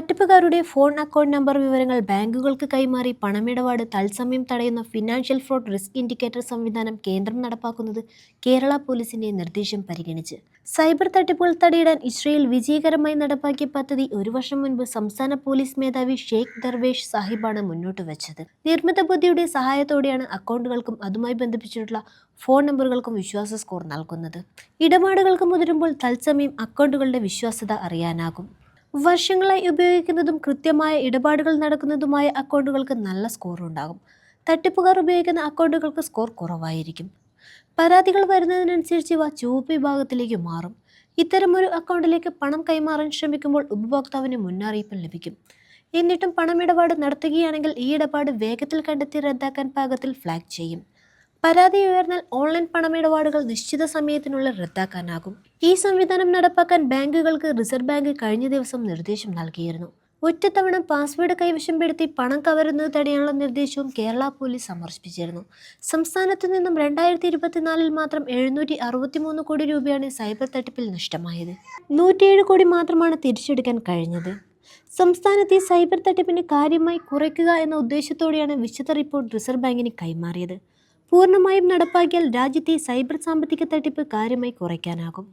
തട്ടിപ്പുകാരുടെ phone account number വിവരങ്ങൾ ബാങ്കുകൾക്ക് കൈമാറി പണമിടപാട് തത്സമയം തടയുന്ന ഫിനാൻഷ്യൽ ഫ്രോഡ് റിസ്ക് ഇൻഡിക്കേറ്റർ സംവിധാനം കേന്ദ്രം നടപ്പാക്കുന്നത് കേരള പോലീസിന്റെ നിർദ്ദേശം പരിഗണിച്ച്. സൈബർ തട്ടിപ്പുകൾ തടയിടാൻ ഇസ്രയേൽ വിജയകരമായി നടപ്പാക്കിയ പദ്ധതി ഒരു വർഷം മുൻപ് സംസ്ഥാന പോലീസ് മേധാവി ഷെയ്ഖ് ദർവേഷ് സാഹിബാണ് മുന്നോട്ട് വെച്ചത്. നിർമ്മിത ബുദ്ധിയുടെ സഹായത്തോടെയാണ് അക്കൗണ്ടുകൾക്കും അതുമായി ബന്ധിപ്പിച്ചിട്ടുള്ള ഫോൺ നമ്പറുകൾക്കും വിശ്വാസ സ്കോർ നൽകുന്നത്. ഇടപാടുകൾക്ക് മുതിരുമ്പോൾ തത്സമയം അക്കൗണ്ടുകളുടെ വിശ്വാസ്യത അറിയാനാകും. വർഷങ്ങളായി ഉപയോഗിക്കുന്നതും കൃത്യമായ ഇടപാടുകൾ നടക്കുന്നതുമായ അക്കൗണ്ടുകൾക്ക് നല്ല സ്കോർ ഉണ്ടാകും. തട്ടിപ്പുകാർ ഉപയോഗിക്കുന്ന അക്കൗണ്ടുകൾക്ക് സ്കോർ കുറവായിരിക്കും. പരാതികൾ വരുന്നതിനനുസരിച്ച് ഇവ ചുവപ്പ് വിഭാഗത്തിലേക്ക് മാറും. ഇത്തരമൊരു അക്കൗണ്ടിലേക്ക് പണം കൈമാറാൻ ശ്രമിക്കുമ്പോൾ ഉപഭോക്താവിന് മുന്നറിയിപ്പ് ലഭിക്കും. എന്നിട്ടും പണമിടപാട് നടത്തുകയാണെങ്കിൽ ഈ ഇടപാട് വേഗത്തിൽ കണ്ടെത്തി റദ്ദാക്കാൻ പാകത്തിൽ ഫ്ലാഗ് ചെയ്യും. പരാതി ഉയർന്നാൽ ഓൺലൈൻ പണമിടപാടുകൾ നിശ്ചിത സമയത്തിനുള്ളിൽ റദ്ദാക്കാനാകും. ഈ സംവിധാനം നടപ്പാക്കാൻ ബാങ്കുകൾക്ക് റിസർവ് ബാങ്ക് കഴിഞ്ഞ ദിവസം നിർദ്ദേശം നൽകിയിരുന്നു. ഒറ്റത്തവണ പാസ്വേഡ് കൈവശപ്പെടുത്തി പണം കവരുന്നത് തടയാനുള്ള നിർദ്ദേശവും കേരള പോലീസ് സമർപ്പിച്ചിരുന്നു. സംസ്ഥാനത്തു നിന്നും രണ്ടായിരത്തി ഇരുപത്തിനാലിൽ മാത്രം എഴുന്നൂറ്റി അറുപത്തിമൂന്ന് കോടി രൂപയാണ് സൈബർ തട്ടിപ്പിൽ നഷ്ടമായത്. നൂറ്റിയേഴ് കോടി മാത്രമാണ് തിരിച്ചെടുക്കാൻ കഴിഞ്ഞത്. സംസ്ഥാനത്തെ സൈബർ തട്ടിപ്പിനെ കാര്യമായി കുറയ്ക്കുക എന്ന ഉദ്ദേശത്തോടെയാണ് വിശദ റിപ്പോർട്ട് റിസർവ് ബാങ്കിന് കൈമാറിയത്. പൂർണമായും നടപ്പാക്കിയാൽ രാജ്യത്തെ സൈബർ സാമ്പത്തിക തട്ടിപ്പ് കാര്യമായി കുറയ്ക്കാനാകും